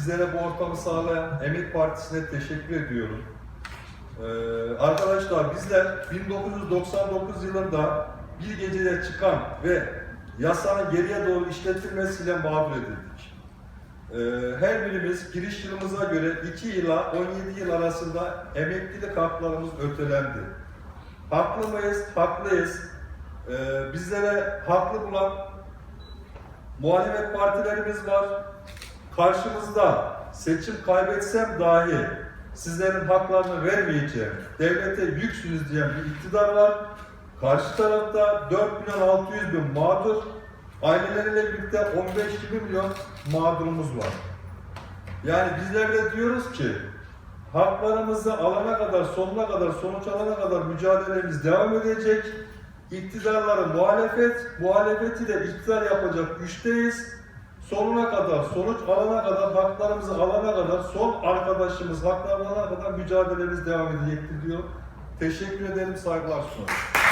bizlere bu ortamı sağlayan Emek Partisi'ne teşekkür ediyorum. Ee, arkadaşlar bizler 1999 yılında bir gecede çıkan ve yasanın geriye doğru işletilmesiyle mağdur edildik. Ee, her birimiz giriş yılımıza göre 2 yıla 17 yıl arasında emeklilik haklarımız ötelendi. Haklı mıyız? Haklıyız. Ee, bizlere haklı bulan muhalefet partilerimiz var. Karşımızda seçim kaybetsem dahi sizlerin haklarını vermeyeceğim, devlete yüksünüz diyen bir iktidar var. Karşı tarafta 4 milyon 600 bin mağdur, aileleriyle birlikte 15-20 milyon mağdurumuz var. Yani bizler de diyoruz ki haklarımızı alana kadar, sonuna kadar, sonuç alana kadar mücadelemiz devam edecek. İktidarları muhalefet, muhalefeti de iktidar yapacak güçteyiz. Sonuna kadar, sonuç alana kadar, haklarımızı alana kadar, son arkadaşımız haklarını alana kadar mücadelemiz devam edecektir diyor. Teşekkür ederim, saygılar sunarım.